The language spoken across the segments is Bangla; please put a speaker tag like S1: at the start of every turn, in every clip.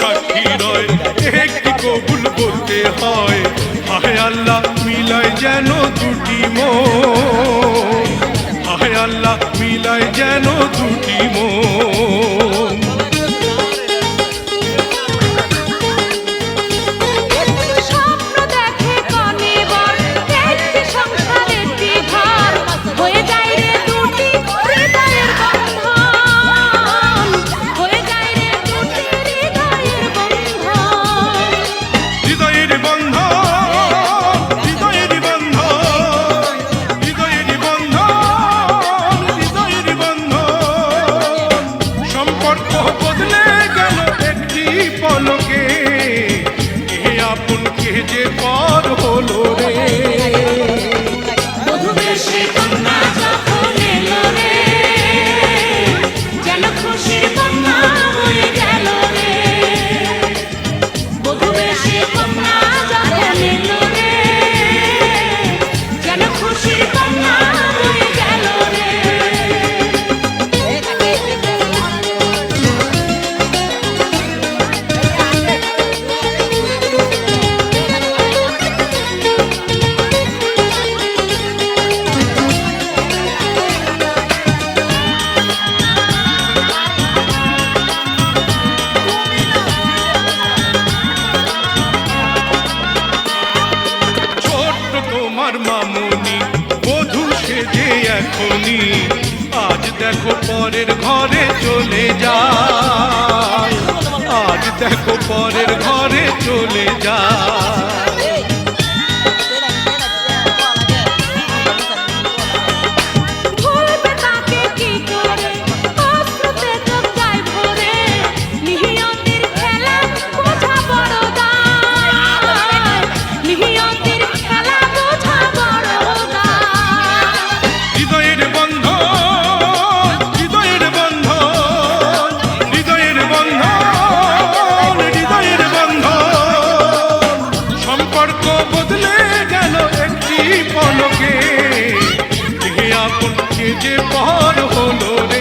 S1: সাক্ষী নয়। একটি কবুল বলতে হয় হায় আল্লাহ মিলায় যেন দুটি মো হায় আল্লাহ মিলায় যেন দুটি মো যে পর হলো রে। যে এখনই আজ দেখো পরের ঘরে চলে যা আজ দেখো পরের ঘরে চলে যা প্রহর হলো রে।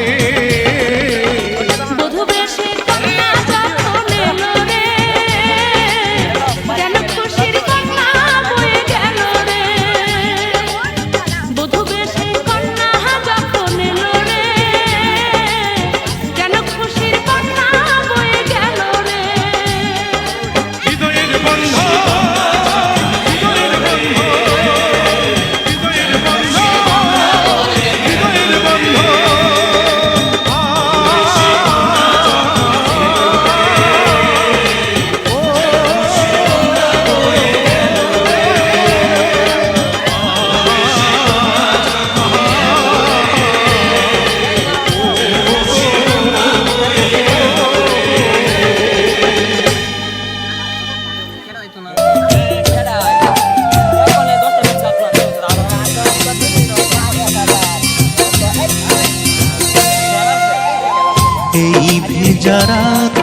S2: যারাত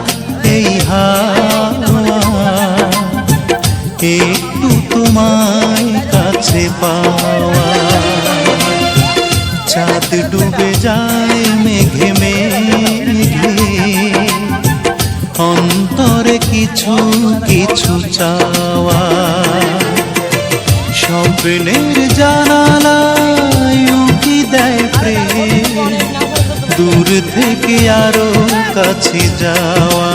S2: এই হাওয়া একটু তোমায় কাছে পাওয়া। চাঁদ ডুবে যায়, মেঘে মেঘে, অন্তরে কিছু কিছু চাওয়া। স্বপ্নের জানালায় আরও কাছে যাওয়া।